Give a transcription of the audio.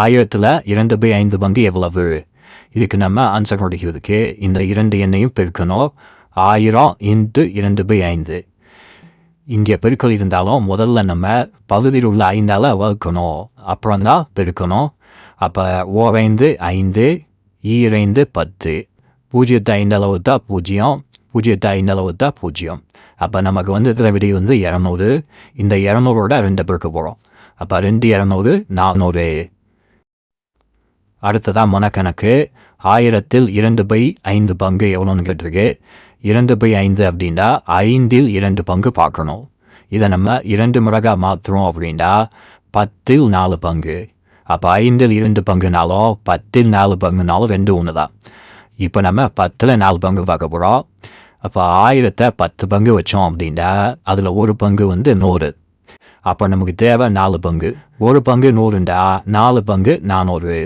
ஆயிரத்தில் இரண்டு பை ஐந்து பங்கு எவ்வளவு? இதுக்கு நம்ம ஆன்சர் கிடைக்கிறதுக்கு இந்த இரண்டு எண்ணையும் பெருக்கணும். ஆயிரம் இன்ட்டு இரண்டு பை ஐந்து. இங்கே பெருக்கல் இருந்தாலும் முதல்ல நம்ம பகுதியில் உள்ள ஐந்தால் வகுக்கணும். அப்புறம் தான் பெருக்கணும். அப்போ ஓரைந்து ஐந்து ஈரைந்து பத்து. பூஜ்ஜியத்தை ஐந்தால் வகுத்தா பூஜ்ஜியம் பூஜ்ஜியத்தை ஐந்தால் வகுத்தா பூஜ்ஜியம். அப்போ நமக்கு வந்து இதில் விடை? வந்து இரநூறு. இந்த இரநூறோட ரெண்டு பேருக்கு போகிறோம் அப்போ ரெண்டு இரநூறு நானூறு. அடுத்ததாக மனக்கணக்கு. ஆயிரத்தில் இரண்டு பை ஐந்து பங்கு எவ்வளோன்னு கேட்டிருக்கு. இரண்டு பை ஐந்து அப்படின்னா ஐந்தில் இரண்டு பங்கு பார்க்கணும். இதை நம்ம இரண்டு முறையாக மாற்றுறோம் அப்படின்னா பத்தில் நாலு பங்கு. அப்போ ஐந்தில் இரண்டு பங்குனாலும் பத்தில் நாலு பங்குனாலும் ரெண்டு ஒன்று தான் இப்போ நம்ம பத்தில் நாலு பங்கு பார்க்க போகிறோம் அப்போ ஆயிரத்தை பத்து பங்கு வச்சோம் அப்படின்னா அதில் ஒரு பங்கு வந்து நூறு. அப்போ நமக்கு தேவை நாலு பங்கு. ஒரு பங்கு நூறுண்டா நாலு பங்கு நானூறு.